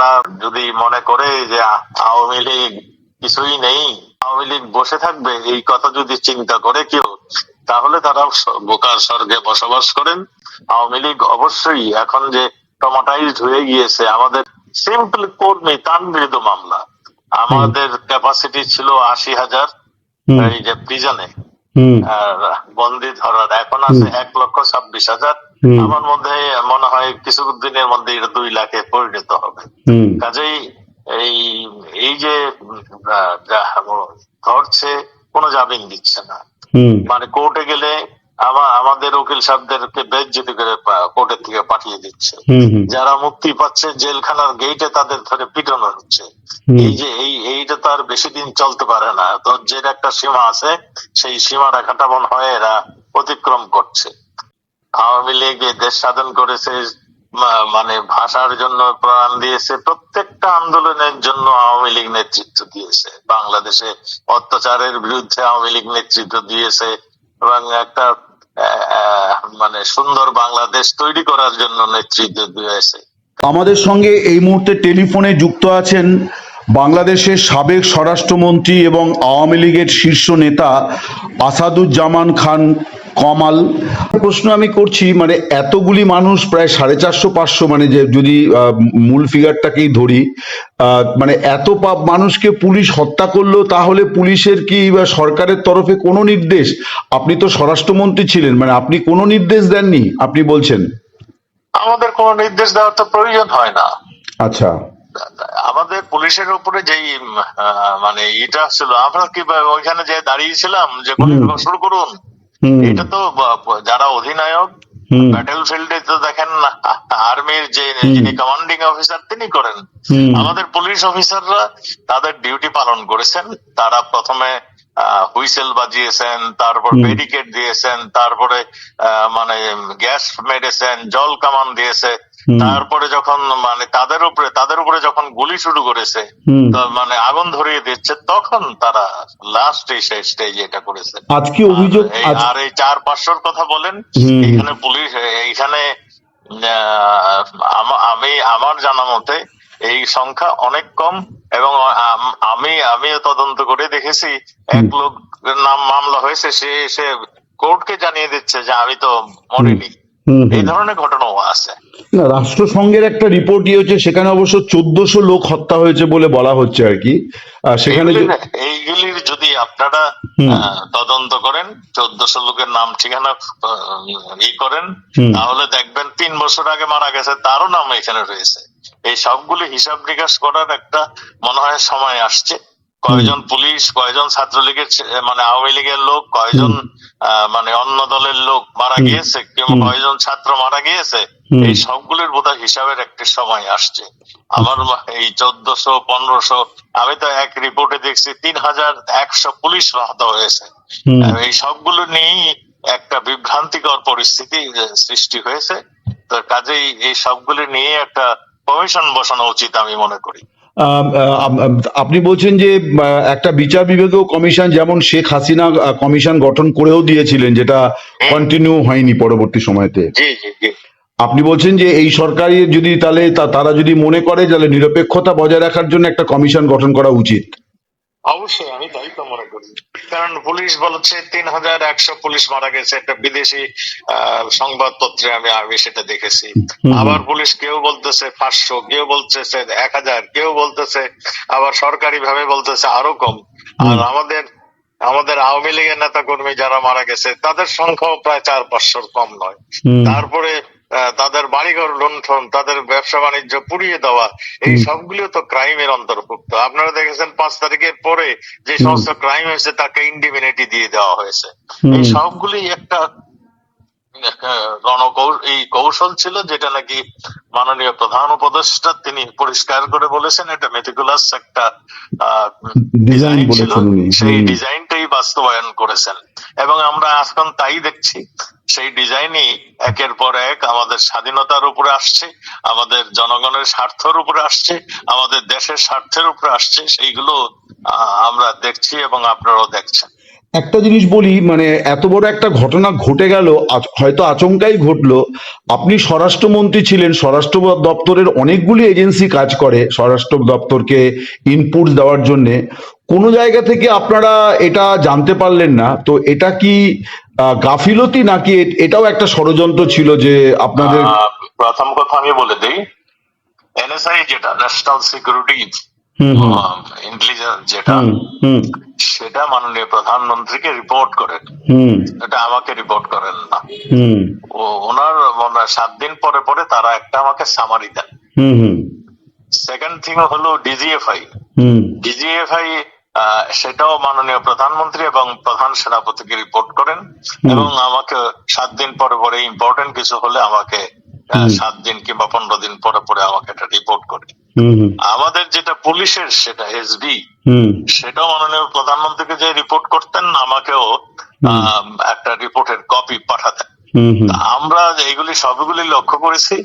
তারা যদি মনে করে যে আওয়ামী লীগ কিছুই নেই আওয়ামী লীগ বসে থাকবে এই কথা যদি চিন্তা করে কেউ তাহলে তারা বোকার স্বর্গে বসবাস করেন। আওয়ামী লীগ অবশ্যই এখন যে টমাটাইজড হয়ে গিয়েছে আমাদের সিম্পল কর্মী তার বিরুদ্ধে মামলা আমাদের ক্যাপাসিটি ছিল আশি হাজার এই যে প্রিজনে বন্দি ধরার এখন আছে এক লক্ষ ছাব্বিশ হাজার। আমার মধ্যে মনে হয় কিছু দিনের মধ্যে এটা দুই লাখে পরিণত হবে। কাজেই এই এই যে ধরছে কোনো জামিন দিচ্ছে না। মানে কোর্টে গেলে আমা- আমাদের উকিল সাহেবদেরকে বেজ্জিতি করে কোর্টের থেকে পাঠিয়ে দিচ্ছে। যারা মুক্তি পাচ্ছে জেলখানার গেটে তাদের ধরে পিটানো হচ্ছে। এই যে এই এইটা তো আর বেশি দিন চলতে পারে না। তো যে একটা সীমা আছে সেই সীমা রেখাটা মনে হয় এরা অতিক্রম করছে। আওয়ামী লীগ দেশ স্বাধীন করেছে মানে ভাষার জন্য প্রাণ দিয়েছে, প্রত্যেকটা আন্দোলনের জন্য আওয়ামী লীগ নেতৃত্ব দিয়েছে। বাংলাদেশে অত্যাচারের বিরুদ্ধে আওয়ামী লীগ নেতৃত্ব দিয়েছে এবং একটা মানে সুন্দর বাংলাদেশ তৈরি করার জন্য নেতৃত্ব দিয়েছে। আমাদের সঙ্গে এই মুহূর্তে টেলিফোনে যুক্ত আছেন বাংলাদেশের সাবেক স্বরাষ্ট্রমন্ত্রী এবং আওয়ামী লীগের শীর্ষ নেতা আসাদুজ্জামান খান কমাল। প্রশ্ন আমি করছি মানে এতগুলি মানুষ প্রায় সাড়ে চারশো পাঁচশো মানে যে যদি মূল ফিগারটাকেই ধরি মানে এত পা- মানুষকে পুলিশ হত্যা করল তাহলে পুলিশের কি বা সরকারের তরফে কোনো নির্দেশ? আপনি তো স্বরাষ্ট্রমন্ত্রী ছিলেন মানে আপনি কোনো নির্দেশ দেননি আপনি বলছেন। আমাদের কোনো নির্দেশ দেওয়ার তো প্রয়োজন হয় না। আচ্ছা। আমাদের পুলিশের উপরে যেই মানে ইটা ছিল আমরা কি ওইখানে যে দাঁড়িয়েছিলাম যে গুলি। শুরু করুন। এটা তো যারা অধিনায়ক ব্যাটেল ফিল্ডে তো দেখেন আর্মির যে যিনি কমান্ডিং অফিসার তিনি করেন। আমাদের পুলিশ অফিসাররা তাদের ডিউটি পালন করেছেন। তারা প্রথমে হুইসেল বাজিয়েছেন তারপর। ব্যারিকেড দিয়েছেন তারপরে আহ, মানে গ্যাস মেরেছেন জল কামান দিয়েছে। তারপরে যখন মানে তাদের উপরে তাদের উপরে যখন গুলি শুরু করেছে মানে আগুন ধরিয়ে দিচ্ছে তখন তারা লাস্ট স্টেজে এটা করেছে। আজকে অভিযোগ আর এই- চার পাঁচশোর কথা বলেন এখানে পুলিশ এইখানে আমি আমার জানা মতে এই সংখ্যা অনেক কম এবং আম- আমি আমিও তদন্ত করে দেখেছি এক লোক নাম মামলা হয়েছে সে এসে কোর্টকে জানিয়ে দিচ্ছে যে আমি তো মরিনি। এই ধরনের ঘটনাও আছে। না রাষ্ট্রসংঘের একটা রিপোর্ট হচ্ছে সেখানে অবশ্য চোদ্দশো লোক হত্যা হয়েছে বলে বলা হচ্ছে আর কি। সেখানে এইগুলির- যদি আপনারা তদন্ত করেন চোদ্দশো লোকের নাম ঠিকানা ই করেন তাহলে দেখবেন তিন বছর আগে মারা গেছে তারও নাম এখানে রয়েছে। এই সবগুলি হিসাব নিকাশ করার একটা মনে হয় সময় আসছে। কয়জন পুলিশ কয়জন ছাত্রলীগের মানে আওয়ামী লীগের লোক কয়জন মানে অন্য দলের লোক মারা। গিয়েছে কয়জন ছাত্র মারা গিয়েছে এই সবগুলির বোধহয় হিসাবের একটি সময় আসছে। আমার এই চোদ্দশো পনেরোশো আমি তো এক রিপোর্টে দেখছি তিন হাজার একশো পুলিশ আহত হয়েছে। এই সবগুলো নিয়েই একটা বিভ্রান্তিকর পরিস্থিতি সৃষ্টি হয়েছে। তো কাজেই এই সবগুলো নিয়ে একটা কমিশন বসানো উচিত আমি মনে করি। আপনি বলছেন যে একটা বিচার বিভাগীয় কমিশন যেমন শেখ হাসিনা কমিশন গঠন করেও দিয়েছিলেন যেটা কন্টিনিউ হয়নি পরবর্তী সময়তে। আপনি বলছেন যে এই সরকারি যদি তাহলে তারা যদি মনে করে তাহলে নিরপেক্ষতা বজায় রাখার জন্য একটা কমিশন গঠন করা উচিত। অবশ্যই আমি তাই কারণ পুলিশ বলছে তিন হাজার একশো পুলিশ মারা গেছে। একটা বিদেশি সংবাদপত্রে আমি আমি সেটা দেখেছি। আবার পুলিশ কেউ বলতেছে পাঁচশো কেউ বলতেছে এক হাজার কেউ বলতেছে আবার সরকারি ভাবে বলতেছে আরও কম। আর আমাদের আমাদের আওয়ামী লীগের নেতা কর্মী যারা মারা গেছে তাদের সংখ্যাও প্রায় চার পাঁচশোর কম নয়। তারপরে তাদের বাড়িঘর লুণ্ঠন তাদের ব্যবসা বাণিজ্য পুড়িয়ে দেওয়া এই সবগুলো তো ক্রাইমের অন্তর্ভুক্ত। আপনারা দেখেছেন পাঁচ তারিখের পরে যে সমস্ত ক্রাইম হয়েছে তাকে ইন্ডিমিনিটি দিয়ে দেওয়া হয়েছে। এই সবগুলি একটা রণকৌশ এই কৌশল ছিল যেটা নাকি মাননীয় প্রধান উপদেষ্টা তিনি পরিষ্কার করে বলেছেন। এটা মেটিকুলাস একটা ডিজাইন ছিল। সেই। ডিজাইনটাই বাস্তবায়ন করেছেন। এবং আমরা এখন তাই দেখছি সেই ডিজাইনই একের পর এক আমাদের স্বাধীনতার উপরে আসছে, আমাদের জনগণের স্বার্থের উপরে আসছে, আমাদের দেশের স্বার্থের উপরে আসছে, সেইগুলো আমরা দেখছি এবং আপনারাও দেখছেন। একটা জিনিস বলি মানে এত বড় একটা ঘটনা ঘটে গেল হয়তো আচমকাই ঘটলো। আপনি স্বরাষ্ট্রমন্ত্রী ছিলেন, স্বরাষ্ট্র দপ্তরের অনেকগুলি এজেন্সি কাজ করে স্বরাষ্ট্র দপ্তরকে ইনপুট দেওয়ার জন্য। কোনো জায়গা থেকে আপনারা এটা জানতে পারলেন না, তো এটা কি গাফিলতি নাকি এটাও একটা ষড়যন্ত্র ছিল যে আপনাদের প্রথম কথা আমি বলে দিই, এনএসআই যেটা ন্যাশনাল সিকিউরিটি ইন্টেলিজেন্স যেটা সেটা মাননীয় প্রধানমন্ত্রীকে রিপোর্ট করেন। এটা আমাকে রিপোর্ট করেন না। ও ওনার মনে সাত দিন পরে পরে তারা একটা আমাকে সামারি দেন। সেকেন্ড থিং হলো ডিজিএফআই ডিজিএফআই সেটাও মাননীয় প্রধানমন্ত্রী এবং প্রধান সেনাপতিকে রিপোর্ট করেন এবং আমাকে সাত দিন পরে পরে ইম্পর্টেন্ট কিছু হলে আমাকে সাত দিন কিংবা পনেরো দিন পরে পরে আমাকে এটা রিপোর্ট করে আমাদের যেটা পুলিশের সেটা এসবি সেটাও মাননীয় প্রধানমন্ত্রীকে যে রিপোর্ট করতেন আমাকেও একটা রিপোর্টের কপি পাঠাতেন। আমরা এইগুলি সবগুলি লক্ষ্য করেছি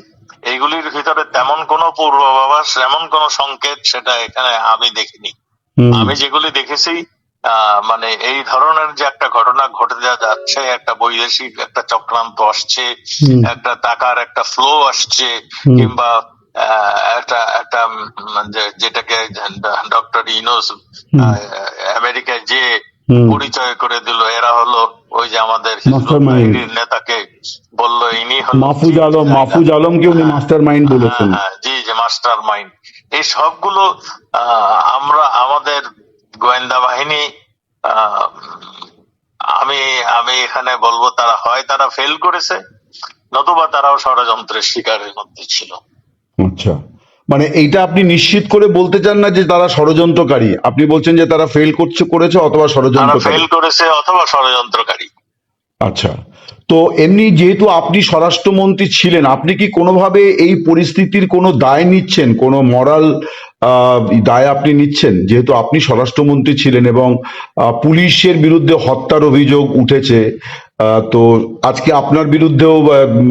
এইগুলির ভিতরে তেমন কোনো পূর্বাভাস এমন কোনো সংকেত সেটা এখানে আমি দেখিনি। আমি যেগুলি দেখেছি আহ, মানে এই ধরনের যে একটা ঘটনা ঘটে যা যাচ্ছে একটা বৈদেশিক একটা চক্রান্ত আসছে একটা টাকার একটা ফ্লো আসছে কিংবা একটা একটা যেটাকে ডক্টর ইনোস আমেরিকায় যে পরিচয় করে দিল এরা হলো ওই যে আমাদের নেতাকে বলল ইনি হলো মাহফুজ আলম মাহফুজ আলমকে উনি মাস্টার মাইন্ড বলেছেন। হ্যাঁ, জি যে মাস্টার মাইন্ড এই সবগুলো আহ, আমরা আমাদের গোয়েন্দা বাহিনী আহ, আমি আমি এখানে বলব তারা হয় তারা ফেল করেছে নতুবা তারাও ষড়যন্ত্রের শিকারের মধ্যে ছিল। আচ্ছা। মানে এইটা আপনি নিশ্চিত করে বলতে চান না যে তারা ষড়যন্ত্রকারী? আপনি বলছেন যে তারা ফেল করছে করেছে অথবা তারা ষড়যন্ত্রকারী? ফেল করেছে অথবা ষড়যন্ত্রকারী। আচ্ছা। তো এমনি যেহেতু আপনি স্বরাষ্ট্রমন্ত্রী ছিলেন আপনি কি কোনোভাবে এই পরিস্থিতির কোনো দায় নিচ্ছেন? কোনো মরাল দায় আপনি নিচ্ছেন? যেহেতু আপনি স্বরাষ্ট্রমন্ত্রী ছিলেন এবং পুলিশের বিরুদ্ধে হত্যার অভিযোগ উঠেছে তো আজকে আপনার বিরুদ্ধেও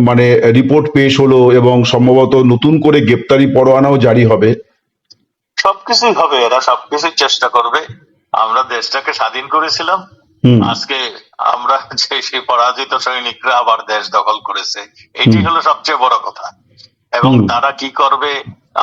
মানে রিপোর্ট পেশ হলো এবং সম্ভবত নতুন করে গ্রেপ্তারি পরোয়ানাও জারি হবে। সবকিছুই হবে এরা সবকিছুই চেষ্টা করবে। আমরা দেশটাকে স্বাধীন করেছিলাম। আজকে আমরা যে সেই পরাজিত সৈনিকরা আবার দেশ দখল করেছে এটি হলো সবচেয়ে বড় কথা। এবং তারা কি করবে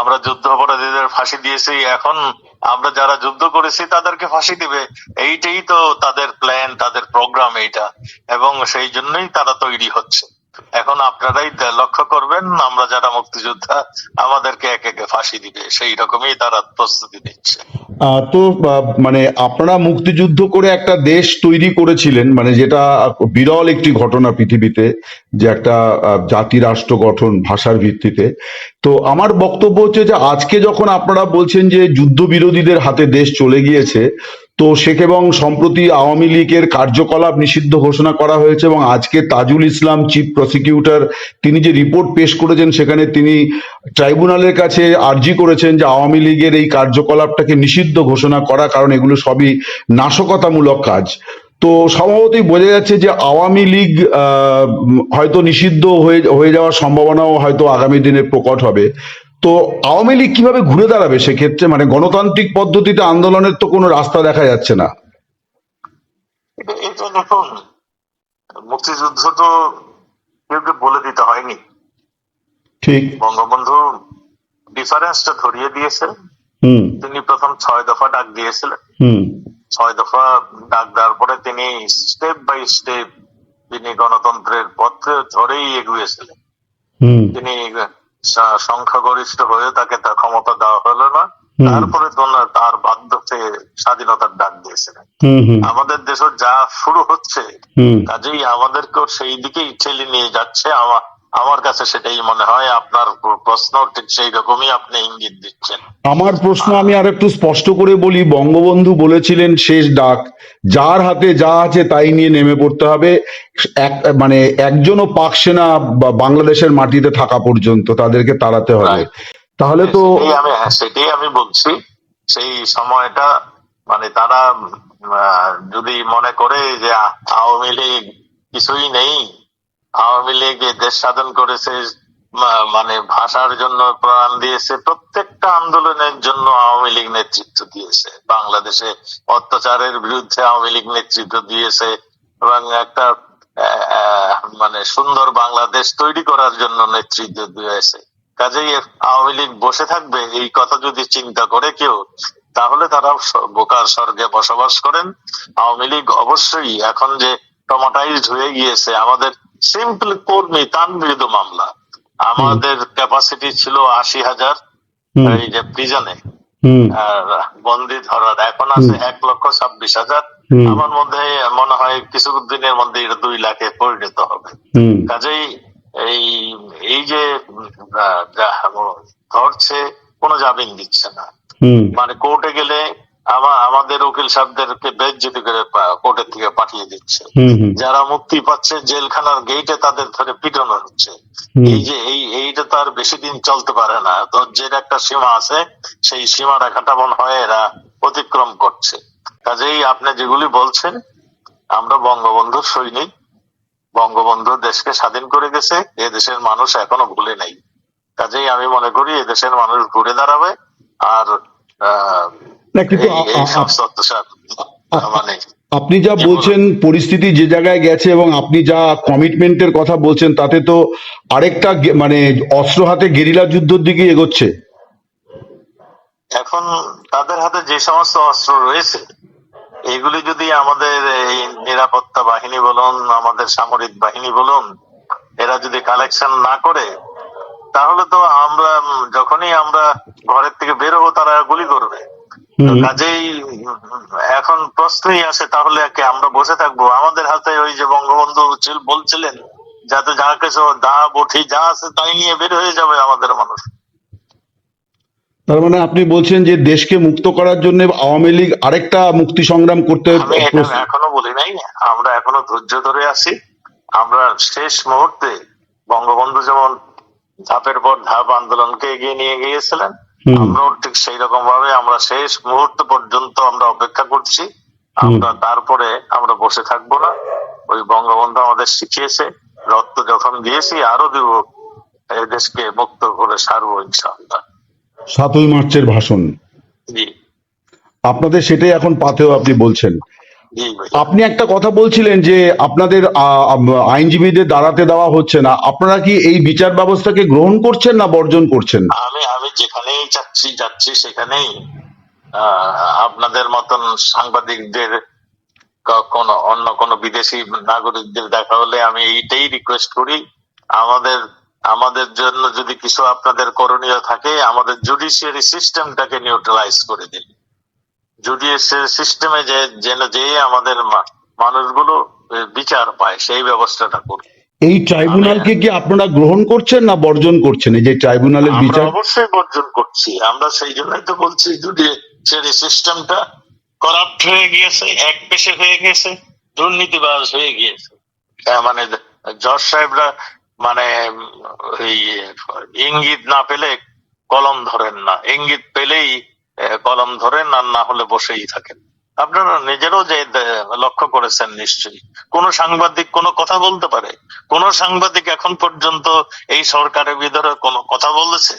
আমরা যুদ্ধ অপরাধীদের ফাঁসি দিয়েছি এখন আমরা যারা যুদ্ধ করেছি, তাদেরকে ফাঁসি দিবে। এইটাই তো তাদের প্ল্যান তাদের প্রোগ্রাম এইটা। এবং সেই জন্যই তারা তৈরি হচ্ছে। এখন আপনারাই লক্ষ্য করবেন, আমরা যারা মুক্তিযোদ্ধা, আমাদেরকে একে একে ফাঁসি দিবে। সেই রকমই তারা প্রস্তুতি নিচ্ছে। তো মানে আপনারা মুক্তিযুদ্ধ করে একটা দেশ তৈরি করেছিলেন মানে যেটা বিরল একটি ঘটনা পৃথিবীতে, যে একটা জাতি রাষ্ট্র গঠন ভাষার ভিত্তিতে। তো আমার বক্তব্য হচ্ছে যে, আজকে যখন আপনারা বলছেন যে যুদ্ধ বিরোধীদের হাতে দেশ চলে গিয়েছে তো শেখ এবং সম্প্রতি আওয়ামী লীগের কার্যকলাপ নিষিদ্ধ ঘোষণা করা হয়েছে এবং আজকে তাজুল ইসলাম চিফ প্রসিকিউটর তিনি যে রিপোর্ট পেশ করেছেন সেখানে তিনি ট্রাইব্যুনালের কাছে আর্জি করেছেন যে আওয়ামী লীগের এই কার্যকলাপটাকে নিষিদ্ধ ঘোষণা করা, কারণ এগুলো সবই নাশকতামূলক কাজ। তো স্বভাবতই বোঝা যাচ্ছে যে আওয়ামী লীগ হয়তো নিষিদ্ধ হয়ে হয়ে যাওয়ার সম্ভাবনাও হয়তো আগামী দিনে প্রকট হবে। তো আওয়ামী লীগ কীভাবে ঘুরে দাঁড়াবে সেক্ষেত্রে? মানে গণতান্ত্রিক পদ্ধতিতে আন্দোলনের তো কোনো রাস্তা দেখা যাচ্ছে না। এটা- এটা দেখুন মুক্তিযুদ্ধ তো কেউ কেউ বলে দিতে হয়নি। ঠিক। বঙ্গবন্ধু ডিফারেন্সটা ধরিয়ে দিয়েছে হুম। তিনি প্রথম ছয় দফা ডাক দিয়েছিলেন। হুম। ছয় দফা ডাক দেওয়ার পরে তিনি স্টেপ বাই স্টেপ তিনি গণতন্ত্রের পথে ধরেই এগিয়েছিলেন হুম। তিনি সংখ্যাগরিষ্ঠ হয়ে তাকে তার ক্ষমতা দেওয়া হলো না। তারপরে তোনা- তার বাধ্যতে স্বাধীনতার ডাক দিয়েছিলেন। আমাদের দেশে যা শুরু হচ্ছে কাজেই আমাদেরকেও সেই দিকেই ঠেলে নিয়ে যাচ্ছে। আমার আমার কাছে সেটাই মনে হয় আপনার প্রশ্ন ঠিক সেই রকমই আপনি ইঙ্গিত দিচ্ছেন। আমার প্রশ্ন আমি আর একটু স্পষ্ট করে বলি। বঙ্গবন্ধু বলেছিলেন শেষ ডাক। যার হাতে যা আছে তাই নিয়ে নেমে পড়তে হবে। এক মানে একজনও পাক সেনা বাংলাদেশের মাটিতে থাকা পর্যন্ত তাদেরকে তাড়াতে হবে। তাহলে তো সেটাই আমি হ্যাঁ, সেটাই আমি বলছি। সেই সময়টা মানে তারা যদি মনে করে যে আওয়ামী লীগ কিছুই নেই আওয়ামী লীগ দেশ সাধন করেছে মানে ভাষার জন্য প্রাণ দিয়েছে, প্রত্যেকটা আন্দোলনের জন্য আওয়ামী লীগ নেতৃত্ব দিয়েছে। বাংলাদেশে অত্যাচারের বিরুদ্ধে আওয়ামী লীগ নেতৃত্ব দিয়েছে এবং একটা মানে সুন্দর বাংলাদেশ তৈরি করার জন্য নেতৃত্ব দিয়েছে। কাজেই আওয়ামী লীগ বসে থাকবে, এই কথা যদি চিন্তা করে কেউ, তাহলে তারা বোকার স্বর্গে বসবাস করেন। আওয়ামী লীগ অবশ্যই এখন যে টমাটাইজড হয়ে গিয়েছে, আমাদের সিম্পল কর্মী তার বিরুদ্ধে মামলা। আমাদের ক্যাপাসিটি ছিল আশি হাজার এই যে প্রিজনে আর বন্দি ধরার। এখন আছে এক লক্ষ ছাব্বিশ হাজার। আমার মধ্যে মনে হয় কিছু দিনের মধ্যে এটা দুই লাখে পরিণত হবে। কাজেই এই এই যে ধরছে কোনো জামিন দিচ্ছে না। মানে কোর্টে গেলে আমাদের উকিল সাহেবদেরকে বেজ্জতি করে কোর্টের থেকে পাঠিয়ে দিচ্ছে। যারা মুক্তি পাচ্ছে জেলখানার গেইটে তাদের ধরে পিটানো হচ্ছে। এই যে এই এইটা তো আর বেশি দিন চলতে পারে না। ধৈর্যের একটা সীমা আছে সেই সীমা রেখাটা মনে হয় এরা অতিক্রম করছে। কাজেই আপনি যেগুলি বলছেন আমরা বঙ্গবন্ধুর সৈনিক। বঙ্গবন্ধু দেশকে স্বাধীন করে গেছে এ দেশের মানুষ এখনও ভুলে নাই। কাজেই আমি মনে করি এ দেশের মানুষ ঘুরে দাঁড়াবে। আর আহ, না কিন্তু আপনি যা বলছেন পরিস্থিতি যে জায়গায় গেছে এবং আপনি যা কমিটমেন্টের কথা বলছেন তাতে তো আরেকটা মানে অস্ত্র হাতে গেরিলা যুদ্ধের দিকে এগোচ্ছে এখন তাদের হাতে যে সমস্ত অস্ত্র রয়েছে এগুলি যদি আমাদের এই নিরাপত্তা বাহিনী বলুন আমাদের সামরিক বাহিনী বলুন এরা যদি কালেকশন না করে তাহলে তো আমরা যখনই আমরা ঘরের থেকে বেরোবো তারা গুলি করবে। কাজেই এখন প্রশ্নই আসে তাহলে কি আমরা বসে থাকব? আমাদের হাতে ওই যে বঙ্গবন্ধু বলছিলেন যাতে যা কিছু দা যা আছে তাই নিয়ে বের হয়ে যাবে আমাদের মানুষ। তার মানে আপনি বলছেন যে দেশকে মুক্ত করার জন্য আওয়ামী লীগ আরেকটা মুক্তি সংগ্রাম করতে এখনও বলি নাই। আমরা এখনও ধৈর্য ধরে আছি। আমরা শেষ মুহূর্তে বঙ্গবন্ধু যেমন ধাপের পর ধাপ আন্দোলনকে এগিয়ে নিয়ে গিয়েছিলেন। আমরাও ঠিক সেই রকম ভাবে আমরা শেষ মুহূর্ত পর্যন্ত আমরা অপেক্ষা করছি। আমরা তারপরে আমরা বসে থাকব না। ওই বঙ্গবন্ধু আমাদের শিখিয়েছে রক্ত যখন দিয়েছি আরও দিব দেশকে মুক্ত করে সারবো ইনশাআল্লাহ। সাতই মার্চের ভাষণ। জি। আপনাদের সেটাই এখন পাথেও আপনি বলছেন। আপনি একটা কথা বলছিলেন যে আপনাদের আইনজীবীদের দাঁড়াতে দেওয়া হচ্ছে না। আপনারা কি এই বিচার ব্যবস্থাকে গ্রহণ করছেন না বর্জন করছেন আমি আমি যেখানেই যাচ্ছি যাচ্ছি সেখানেই আপনাদের মতন সাংবাদিকদের কোন অন্য কোন বিদেশি নাগরিকদের দেখা হলে আমি এইটাই রিকোয়েস্ট করি। আমাদের আমাদের জন্য যদি কিছু আপনাদের করণীয় থাকে আমাদের জুডিশিয়ারি সিস্টেমটাকে নিউট্রালাইজ করে দিন। জুডিশিয়ারি সিস্টেমে যে যেন যে আমাদের মানুষগুলো বিচার পায় সেই ব্যবস্থাটা করুন। এই ট্রাইব্যুনালকে কি আপনারা গ্রহণ করছেন না বর্জন করছেন? এই যে ট্রাইব্যুনালের বিচার অবশ্যই বর্জন করছি। আমরা সেই জন্যই তো বলছি যদি সেই সিস্টেমটা করাপ্ট হয়ে গিয়েছে এক পেশে হয়ে গেছে দুর্নীতিবাজ হয়ে গিয়েছে মানে জজ সাহেবরা মানে ওই ইঙ্গিত না পেলে কলম ধরেন না। ইঙ্গিত পেলেই কলম ধরেন আর না হলে বসেই থাকেন। আপনারা নিজেরও যে লক্ষ্য করেছেন নিশ্চয়ই। কোন সাংবাদিক কোনো কথা বলতে পারে। কোন সাংবাদিক এখন পর্যন্ত এই সরকারের ভিতরে কোনো কথা বলেছে?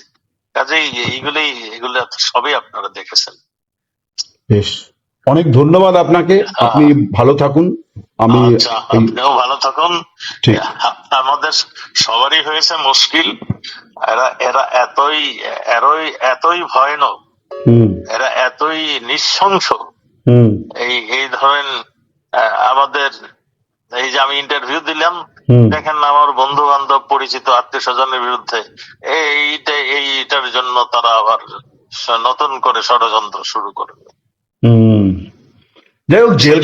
কাজেই এইগুলি এগুলো সবই আপনারা দেখেছেন। বেশ। অনেক ধন্যবাদ আপনাকে। আপনি ভালো থাকুন। আমি আচ্ছা আপনিও ভালো থাকুন। আমাদের সবারই হয়েছে মুশকিল। এরা এরা এতই এরই এতই ভয়ানক এরা এতই নৃশংস। হুম। এই এই ধরেন আমাদের এই যে আমি ইন্টারভিউ দিলাম দেখেন না আমার বন্ধু বান্ধব পরিচিত আত্মীয় স্বজনের বিরুদ্ধে এইটা এইটার জন্য তারা আবার নতুন করে ষড়যন্ত্র শুরু করবে হুম। যাই হোক জেল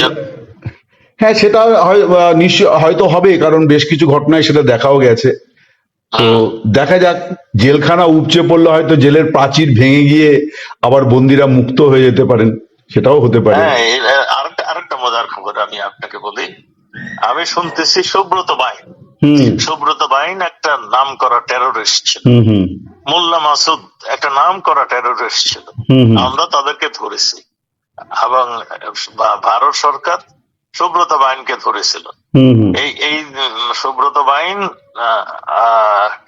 হ্যাঁ সেটা হয় নিশ্চয় হয়তো হবে কারণ বেশ কিছু ঘটনায় সেটা দেখাও গেছে। তো দেখা যাক জেলখানা উপচে পড়লে হয়তো জেলের প্রাচীর ভেঙে গিয়ে আবার বন্দিরা মুক্ত হয়ে যেতে পারেন সেটাও হতে পারে। হ্যাঁ আরেকটা আরেকটা মজার খবর আমি আপনাকে বলি। আমি শুনতেছি সুব্রত বাইন সুব্রত বাইন একটা নাম করা টেরোরিস্ট ছিল। মোল্লা মাসুদ একটা নাম করা টেরোরিস্ট ছিল। আমরা তাদেরকে ধরেছি। এবং ভারত সরকার সুব্রত বাইনকে ধরেছিল। এই এই সুব্রত বাইন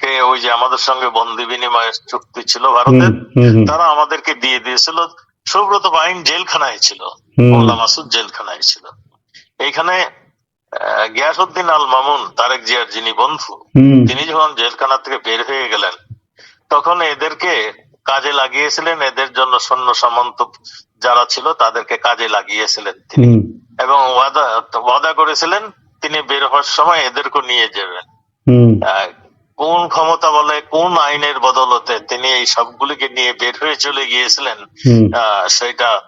কে ওই যে আমাদের সঙ্গে বন্দি বিনিময়ের চুক্তি ছিল ভারতের তারা আমাদেরকে দিয়ে দিয়েছিল। সুব্রত বাইন জেলখানায় ছিল মোল্লা মাসুদ জেলখানায় ছিল। এইখানে গিয়াসউদ্দিন আল মামুন তারেক জিয়ার যিনি বন্ধু তিনি যখন জেলখানা থেকে বের হয়ে গেলেন তখন এদেরকে কাজে লাগিয়েছিলেন। এদের জন্য সৈন্য সামন্ত যারা ছিল তাদেরকে কাজে লাগিয়েছিলেন তিনি। এবং ওয়াদা ওয়াদা করেছিলেন তিনি বের হওয়ার সময় এদেরকে নিয়ে যাবেন। কোন ক্ষমতা বলে কোন আইনের বদলতে তিনি এই সবগুলিকে নিয়ে বের হয়ে চলে গিয়েছিলেন সেটা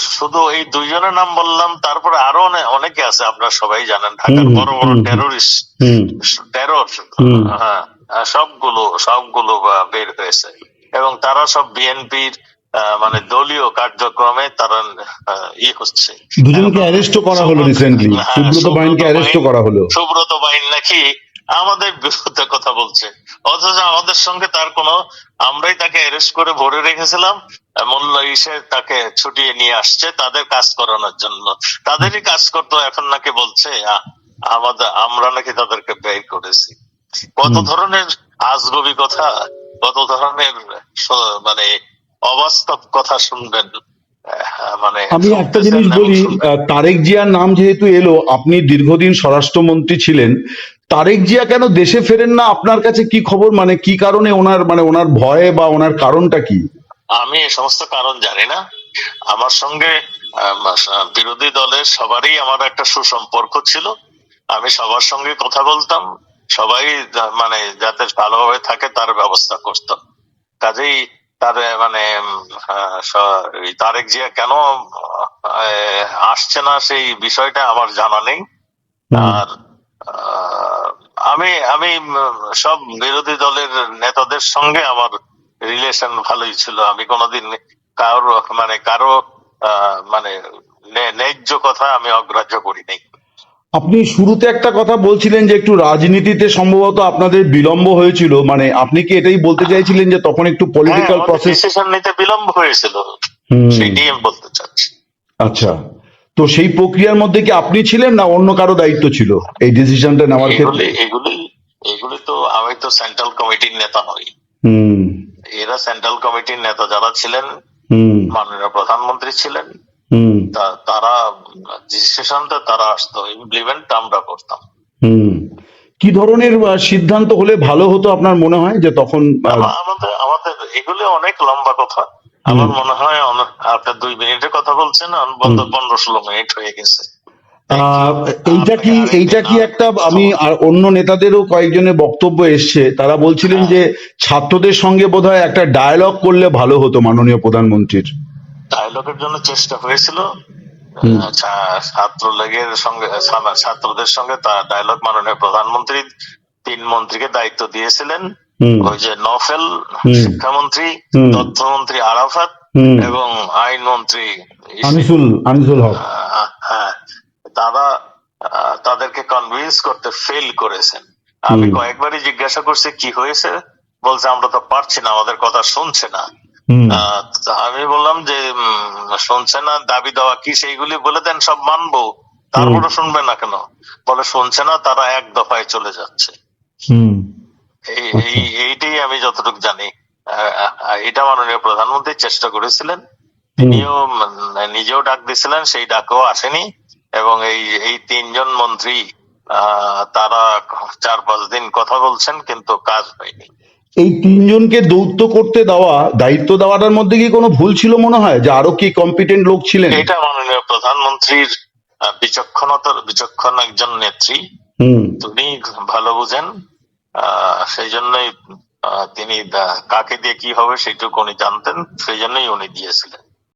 শুধু এই দুইজনের নাম বললাম তারপরে আরও অনে- অনেকে আছে আপনারা সবাই জানেন ঢাকার বড় বড়। টেরোরিস্ট টেরর হ্যাঁ সবগুলো সবগুলো বের হয়েছে। এবং তারা সব বিএনপির মানে দলীয় কার্যক্রমে তারা ই হচ্ছে। দুজনকে অ্যারেস্টও করা হলো রিসেন্টলি হ্যাঁ, সুব্রত বাইনকে অ্যারেস্টও করা হলো। সুব্রত বাইন নাকি আমাদের বিরুদ্ধে কথা বলছে। অথচ আমাদের সঙ্গে তার কোনো আমরাই তাকে অ্যারেস্ট করে ভরে রেখেছিলাম মূল্য ইসে তাকে ছুটিয়ে নিয়ে আসছে তাদের কাজ করানোর জন্য। তাদেরই কাজ করতো এখন নাকি বলছে আমাদের আমরা নাকি তাদেরকে ব্যয় করেছি। কত ধরনের আজগবি কথা কত ধরনের মানে অবাস্তব কথা শুনবেন মানে আমি একটা জিনিস বলি তারেক জিয়ার নাম যেহেতু এলো আপনি দীর্ঘদিন স্বরাষ্ট্রমন্ত্রী ছিলেন তারেক জিয়া কেন দেশে ফেরেন না? আপনার কাছে কি খবর? মানে কি কারণে ওনার মানে ওনার ভয়ে বা ওনার কারণটা কি? আমি এই সমস্ত কারণ জানি না। আমার সঙ্গে বিরোধী দলের সবারই আমার একটা সুসম্পর্ক ছিল। আমি সবার সঙ্গে কথা বলতাম। সবাই মানে যাতে ভালোভাবে থাকে তার ব্যবস্থা করতাম। কাজেই তার মানে তারেক জিয়া কেন আসছে না সেই বিষয়টা আমার জানা নেই। আর আমি আমি সব বিরোধী দলের নেতাদের সঙ্গে আমার রিলেশন ভালোই ছিল। আমি কোনোদিন কারও মানে কারও মানে ন্যায্য কথা আমি অগ্রাহ্য করি নাই। আপনি শুরুতে একটা কথা বলছিলেন যে একটু রাজনীতিতে সম্ভবত আপনাদের বিলম্ব হয়েছিল। মানে আপনি কি এটাই বলতে চাইছিলেন যে তখন একটু পলিটিক্যাল প্রসেস ডিসিশন নিতে বিলম্ব হয়েছিল। সেটাই আমি বলতে চাচ্ছি। আচ্ছা। তো সেই প্রক্রিয়ার মধ্যে কি আপনি ছিলেন না অন্য কারও দায়িত্ব ছিল? এই ডিসিশনটা নেওয়ার ক্ষেত্রে? এগুলি এগুলি তো আমি তো সেন্ট্রাল কমিটির নেতা নই। এরা সেন্ট্রাল কমিটির নেতা যারা ছিলেন মাননীয় প্রধানমন্ত্রী ছিলেন তারা ডিসিশনটা তারা আসতো। ইমপ্লিমেন্ট আমরা করতাম। হুম। কি ধরনের সিদ্ধান্ত হলে ভালো হতো আপনার মনে হয় যে তখন আমাদের আমাদের এগুলো অনেক লম্বা কথা। আমার মনে হয় আপনার দুই মিনিটের কথা বলছেন বন্ধ পনেরো ষোলো মিনিট হয়ে গেছে। এইটা কি এইটা কি একটা আমি আর অন্য নেতাদেরও কয়েকজনের বক্তব্য এসছে। তারা বলছিলেন যে ছাত্রদের সঙ্গে বোধহয় একটা ডায়ালগ করলে ভালো হতো মাননীয় প্রধানমন্ত্রীর। ডায়লগের জন্য চেষ্টা হয়েছিল। আচ্ছা ছাত্রলীগের সঙ্গে ছাত্রদের সঙ্গে তার ডায়লগ মাননীয় প্রধানমন্ত্রী তিন মন্ত্রীকে দায়িত্ব দিয়েছিলেন। ওই যে নফেল শিক্ষামন্ত্রী তথ্যমন্ত্রী আরাফাত এবং আইনমন্ত্রী আনিসুল আনিসুল হক। হ্যাঁ। তারা তাদেরকে কনভিন্স করতে ফেল করেছেন। আমি কয়েকবারই জিজ্ঞাসা করছি কি হয়েছে? বলছে আমরা তো পারছি না আমাদের কথা শুনছে না। আমি বললাম যে শুনছে না দাবি দেওয়া কি সেইগুলি বলে দেন সব মানবো। তারপরে শুনবে না কেন? বলে শুনছে না তারা এক দফায় চলে যাচ্ছে। এইটাই আমি যতটুকু জানি। এটা মাননীয় প্রধানমন্ত্রী চেষ্টা করেছিলেন। তিনিও নিজেও ডাক দিয়েছিলেন সেই ডাকও আসেনি। এবং এই এই তিনজন মন্ত্রী তারা চার পাঁচ দিন কথা বলছেন কিন্তু কাজ হয়নি। এই তিনজনকে দৌত্য করতে দেওয়া দায়িত্ব দেওয়াটার মধ্যে কি কোনো ভুল ছিল মনে হয়? যে আরও কি কম্পিটেন্ট লোক ছিলেন? এটা মাননীয় প্রধানমন্ত্রীর বিচক্ষণতার বিচক্ষণ একজন নেত্রী। হুম। তিনি ভালো বুঝেন। সেই জন্যই তিনি কাকে দিয়ে কি হবে সেটুকু উনি জানতেন সেই জন্যই উনি দিয়েছিলেন।